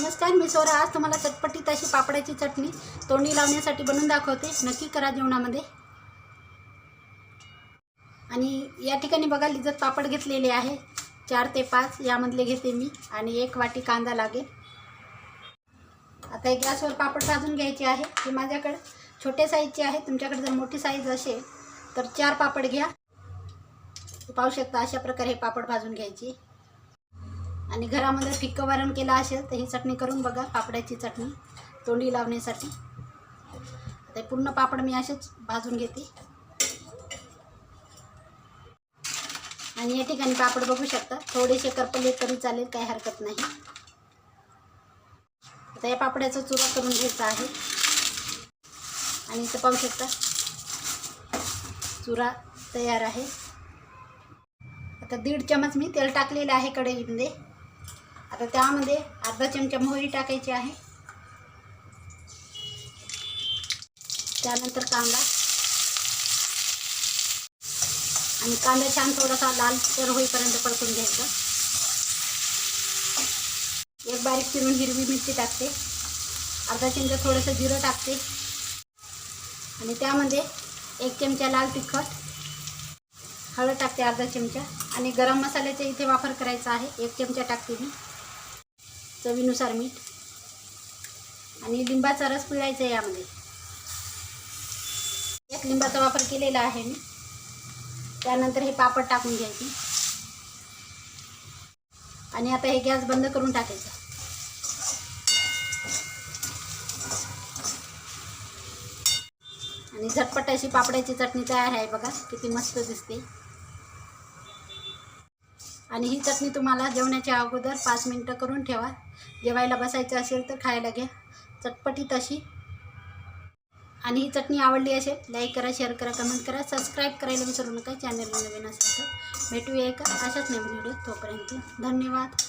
नमस्कार मी सोरा आज तुम्हाला चटपटीत अशी पापडाची चटणी तोंडी लावण्यासाठी बनवून दाखवते. नक्की करा जेवणामध्ये. आणि या ठिकाणी बघा लिजत पापड घेतलेले आहे. चार ते पाच यामधले घेते मी. आणि एक वाटी कांदा लागेल. आता एक गॅसवर पापड भाजून घ्यायचे आहे. हे माझ्याकडे छोटे साईजचे आहे. तुमच्याकडे जर मोठी साईज असेल तर चार पापड घ्या. पाहू शकता अशा प्रकारे हे पापड भाजून घ्यायचे. आणि घरामध्ये फिक्कं वरण केलं असेल तर ही चटणी करून बघा पापड्याची चटणी तोंडी लावण्यासाठी. आता पूर्ण पापड मी असेच भाजून घेते. आणि या ठिकाणी पापड बघू शकता थोडेसे करपले तरी चालेल काही हरकत नाही. आता या पापड्याचा चुरा करून घ्यायचा आहे. आणि इथं पाहू शकता चुरा तयार आहे. आता दीड चमच मी तेल टाकलेलं आहे कढईमध्ये. आता त्यामध्ये अर्धा चमचा मोहरी टाकायची आहे. त्यानंतर कांदा. आणि कांदा छान थोडासा लाल तर होईपर्यंत परतून घ्यायचा. एक बारीक चिरून हिरवी मिरची टाकते. अर्धा चमचा थोडंसं जिरं टाकते. आणि त्यामध्ये एक चमचा लाल तिखट हळद टाकते अर्धा चमचा. आणि गरम मसाल्याचा इथे वापर करायचा आहे. एक चमचा टाकते मी. चवीनुसार मीठ. आणि लिंबाचा रस पिळायचा आहे यामध्ये. एक लिंबाचा वापर केलेला आहे मी. त्यानंतर हे पापड टाकून घ्यायचे. आणि आता हे गॅस बंद करून टाकायचं. आणि झटपट अशी पापड्याची चटणी तयार आहे बघा किती मस्त दिसते. आणि ही चटणी तुम्हाला जेवणाच्या अगोदर पाच मिनटं करून ठेवा. जेवायला बसायचं असेल तर खायला घ्या. चटपटीत अशी आणि ही चटणी आवडली असेल लाईक करा शेअर करा कमेंट करा सबस्क्राईब करायला विसरू नका. चॅनलला नवीन असेल तर भेटूया एका अशाच नवीन व्हिडिओ तोपर्यंत. धन्यवाद.